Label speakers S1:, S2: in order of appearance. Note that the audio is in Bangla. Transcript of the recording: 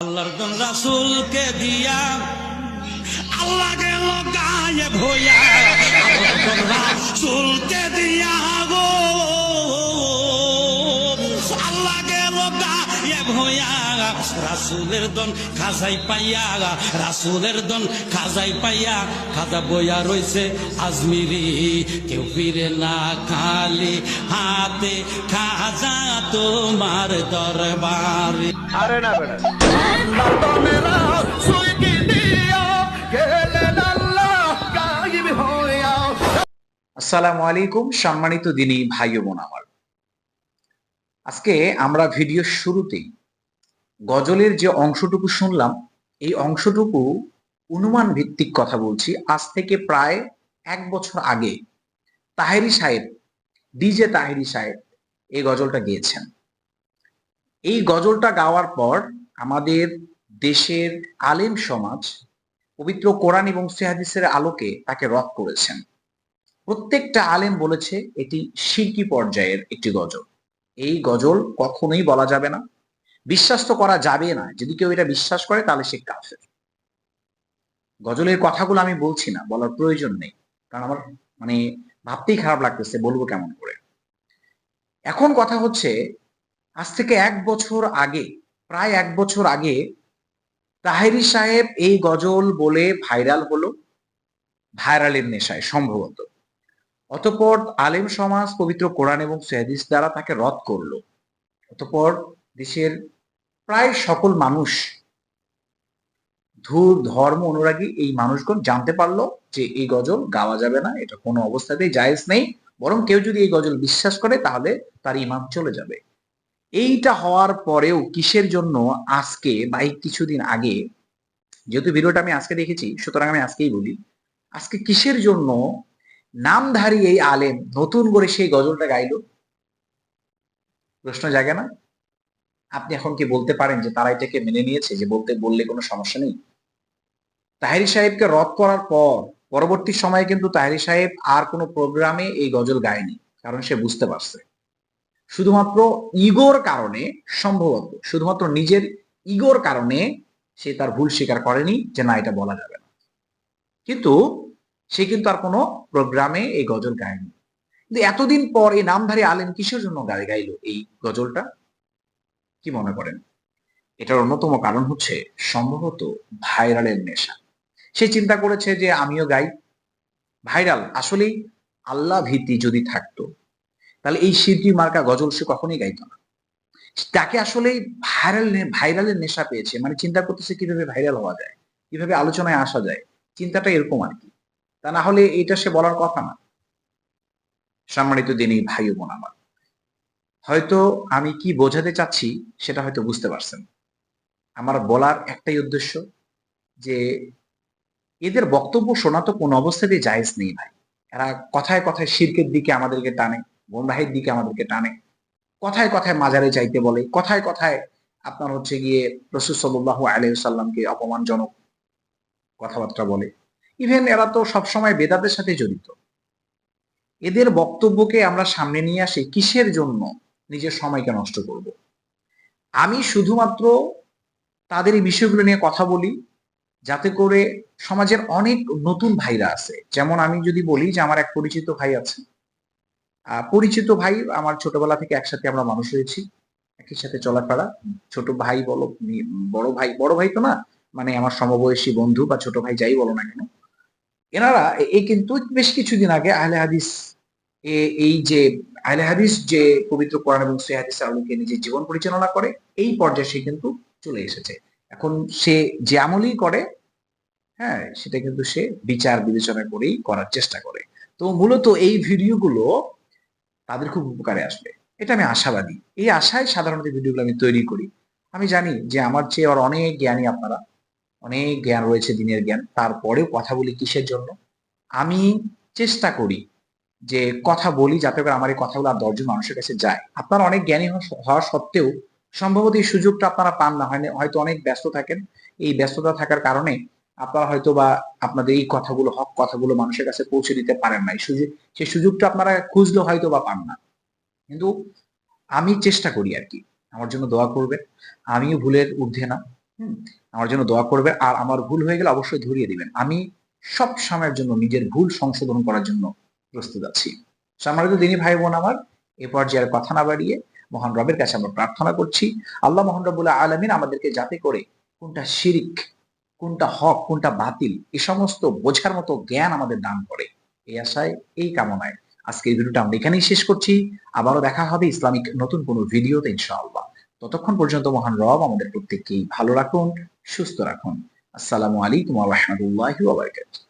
S1: রাসূলকে দিয়া আল্লাহ গেল গায়ে ভোয়া রাসূলকে দিয়া রাসূলের দন খাজাই পাইয়া রাসূলের দন খাজাই পাইয়া খাজা বইয়া রইছে আজমিরি। কেউ ফিরে না খালি হাতে খাজা তোমার দরবারে।
S2: আরে না আসসালামু আলাইকুম সম্মানিত দিনী ভাই বোন আমার। আজকে আমরা ভিডিও শুরুতেই গজলের যে অংশটুকু শুনলাম, এই অংশটুকু অনুমান ভিত্তিক কথা বলছি। আজ থেকে প্রায় এক বছর আগে তাহেরি সাহেব, ডিজে তাহেরি সাহেব এই গজলটা গেয়েছেন। এই গজলটা গাওয়ার পর আমাদের দেশের আলেম সমাজ পবিত্র কোরআন এবং সেহাদিসের আলোকে তাকে রদ করেছেন। প্রত্যেকটা আলেম বলেছে এটি শিরকি পর্যায়ের একটি গজল। এই গজল কখনোই বলা যাবে না। বিশ্বাস তো করা যাবে না। যদি কেউ এটা বিশ্বাস করে, তাহলে সে কাফের। গজলের কথাগুলো আমি বলছি না, বলার প্রয়োজন নেই। কারণ আমার মানে ভাবতেই খারাপ লাগতেছে, বলব কেমন করে। এখন কথা হচ্ছে, আজ থেকে এক বছর আগে, প্রায় এক বছর আগে, তাহেরি সাহেব এই গজল বলে ভাইরাল হলো ভাইরালের নেশায়, সম্ভবত। অতপর আলেম সমাজ পবিত্র কোরআন এবং সহাদিস দ্বারা তাকে রদ করল। অতপর দেশের প্রায় সকল মানুষ ধূর, ধর্ম, অনুরাগী এই মানুষগণ জানতে পারল যে এই গজল গাওয়া যাবে না, এটা কোনো অবস্থাতেই জায়েজ নেই। বরং কেউ যদি এই গজল বিশ্বাস করে, তাহলে তার ইমান চলে যাবে। এইটা হওয়ার পরেও কিসের জন্য আজকে বা কিছুদিন আগে, যেহেতু ভিডিওটা আমি আজকে দেখেছি, সুতরাং আমি আজকেই বলি, আজকে কিসের জন্য নামধারী এই আলেম নতুন করে সেই গজলটা গাইলো? প্রশ্ন জাগে না? আপনি এখন কি বলতে পারেন যে তারা এটাকে মেনে নিয়েছে যে বলতে বললে কোনো সমস্যা নেই? তাহেরি সাহেবকে রদ করার পর পরবর্তী সময়ে কিন্তু তাহেরি সাহেব আর কোনো প্রোগ্রামে এই গজল গায়নি, কারণ সে বুঝতে পারছে। শুধুমাত্র ইগোর কারণে সম্ভবত, শুধুমাত্র নিজের ইগোর কারণে সে তার ভুল স্বীকার করেনি যে না, এটা বলা যাবে না। কিন্তু সে কিন্তু আর কোনো প্রোগ্রামে এই গজল গায়নি। কিন্তু এতদিন পর এই নামধারী আলেম কিসের জন্য গায়ে গাইল এই গজলটা? কি মনে করেন? এটার অন্যতম কারণ হচ্ছে সম্ভবত ভাইরালের নেশা। সে চিন্তা করেছে যে আমিও গাই। ভাইরাল, আসলেই আল্লাহ ভীতি যদি থাকতো, তাহলে এই শিরকি মার্কা গজল সে কখনোই গাইতো না। তাকে আসলে ভাইরাল ভাইরালের নেশা পেয়েছে। মানে চিন্তা করতেছে কীভাবে ভাইরাল হওয়া যায়, কীভাবে আলোচনায় আসা যায়, চিন্তাটা এরকম আর কি। তা না হলে এটা সে বলার কথা না। সম্মানিত দিনই ভাই বোন আমার হয়তো আমি কি বোঝাতে চাচ্ছি সেটা হয়তো বুঝতে পারছেন। আমার বলার একটাই উদ্দেশ্য যে এদের বক্তব্য শোনা তো কোনো অবস্থাতেই জায়েজ নেই ভাই। এরা কথায় কথায় শির্কের দিকে আমাদেরকে টানে বোমরাহের দিকে আমাদেরকে টানে। কথায় কথায় মাজারে চাইতে বলে, কথায় কথায় আপনার হচ্ছে গিয়ে রসুল সাল্লাহ আলাইসাল্লামকে অপমানজনক কথাবার্তা বলে। ইভেন এরা তো সবসময় বেদাতের সাথে জড়িত। এদের বক্তব্যকে আমরা সামনে নিয়ে আসি কিসের জন্য? নিজের সময়কে নষ্ট করব। আমি শুধুমাত্র তাদের এই বিষয়গুলো নিয়ে কথা বলি, যাতে করে সমাজের অনেক নতুন ভাইরা আছে। যেমন আমি যদি বলি যে আমার এক পরিচিত ভাই আছে পরিচিত ভাই আমার ছোটবেলা থেকে একসাথে আমরা মানুষ হয়েছি, একই সাথে চলাফেরা। ছোট ভাই বলো, বড় ভাই বড় ভাই তো না মানে আমার সমবয়সী বন্ধু বা ছোট ভাই যাই বলো না কেন, এনারা, এ- এই কিন্তু বেশ কিছুদিন আগে আহলে হাদিস এই যে আহলে হাদিস, যে পবিত্র কোরআন এবং সে আলোকে নিজের জীবন পরিচালনা করে, এই পর্যায়ে সে কিন্তু চলে এসেছে। এখন সে যে আমলই করে হ্যাঁ সেটা কিন্তু সে বিচার বিবেচনা করেই করার চেষ্টা করে। তো মূলত এই ভিডিওগুলো তাদের খুব উপকারে আসবে। এটা আমি আশাবাদী। এই আশায় সাধারণত ভিডিওগুলো আমি তৈরি করি। আমি জানি যে আমার চেয়ে আর অনেক জ্ঞানী আপনারা, অনেক জ্ঞান রয়েছে দিনের জ্ঞান, তারপরেও কথা বলি কিসের জন্য? আমি চেষ্টা করি যে কথা বলি যাতে করে আমার এই কথাগুলো আর দশজন মানুষের কাছে যায়। আপনারা অনেক জ্ঞানী হওয়া- সত্ত্বেও সম্ভবত এই সুযোগটা আপনারা পান না, হয় হয়তো অনেক ব্যস্ত থাকেন। এই ব্যস্ততা থাকার কারণে আপনারা হয়তো বা আপনাদের এই কথাগুলো, হক কথাগুলো মানুষের কাছে পৌঁছে দিতে পারেন না। এই সুযোগ, সেই সুযোগটা আপনারা খুঁজলেও হয়তো বা পান না। কিন্তু আমি চেষ্টা করি আর কি। আমার জন্য দোয়া করবেন। আমিও ভুলের ঊর্ধ্বে না। আমার জন্য দোয়া করবে আর আমার ভুল হয়ে গেলে অবশ্যই ধরিয়ে দিবেন। আমি সব সময়ের জন্য নিজের ভুল সংশোধন করার জন্য প্রস্তুত আছি। সম্মানিত দিনী ভাই বোন আমার, এ পর্যায়ে আর কথা না বাড়িয়ে মহান রবের কাছে আমরা প্রার্থনা করছি, আল্লাহ মহান রবুল্লাহ আলমিন আমাদেরকে যাতে করে কোনটা শিরিক, কোনটা হক, কোনটা বাতিল এই সমস্ত বোঝার মতো জ্ঞান আমাদের দান করে। এই আশায়, এই কামনায় আজকে এই ভিডিওটা আমরা এখানেই শেষ করছি। আবারও দেখা হবে ইসলামিক নতুন কোনো ভিডিওতে ইনশাআল্লাহ। ততক্ষণ পর্যন্ত মহান রব আমাদের প্রত্যেককেই ভালো রাখুন, সুস্থ রাখুন। আসসালামু আলাইকুম রাহমাতুল্লাহি ওয়া বারাকাতুহু।